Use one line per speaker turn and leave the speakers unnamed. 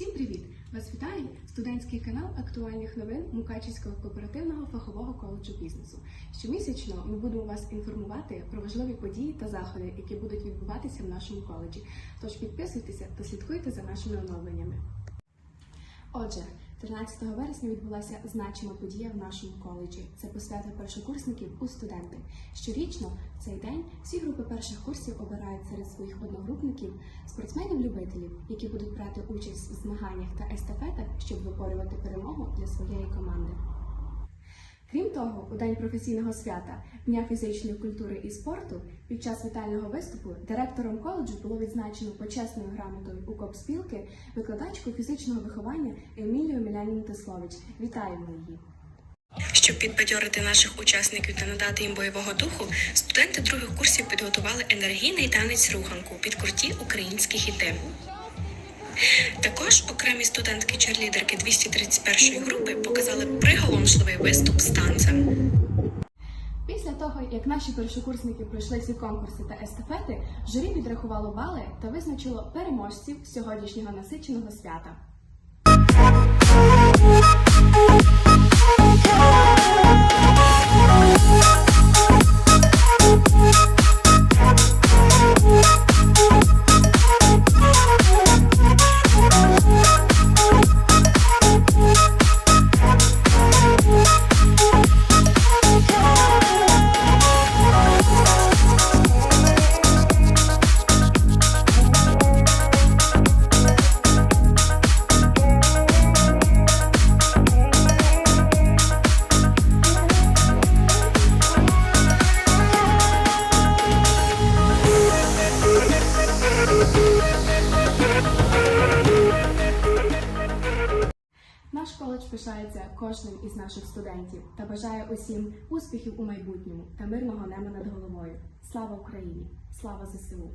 Всім привіт! Вас вітає студентський канал актуальних новин Мукачівського кооперативного фахового коледжу бізнесу. Щомісячно ми будемо вас інформувати про важливі події та заходи, які будуть відбуватися в нашому коледжі. Тож підписуйтеся та слідкуйте за нашими оновленнями. Отже, 13 вересня відбулася значима подія в нашому коледжі. Це посвята першокурсників у студенти. Щорічно в цей день всі групи перших курсів обирають серед своїх одногрупників спортсменів-любителів, які будуть брати участь в змаганнях та естафетах, щоб виборювати перемогу для своєї команди. Крім того, у день професійного свята Дня фізичної культури і спорту під час вітального виступу директором коледжу було відзначено почесною грамотою у КОП-спілки викладачку фізичного виховання Емілію Мілянін Теслович. Вітаємо її!
Щоб підбадьорити наших учасників та надати їм бойового духу, студенти других курсів підготували енергійний танець руханку під круті українські хіти. Також окремі студентки-черлідерки 231 групи показали приголомшливий виступ з танцем.
Після того, як наші першокурсники пройшли всі конкурси та естафети, журі підрахувало бали та визначило переможців сьогоднішнього насиченого свята. Наш коледж пишається кожним із наших студентів та бажає усім успіхів у майбутньому та мирного неба над головою. Слава Україні! Слава ЗСУ!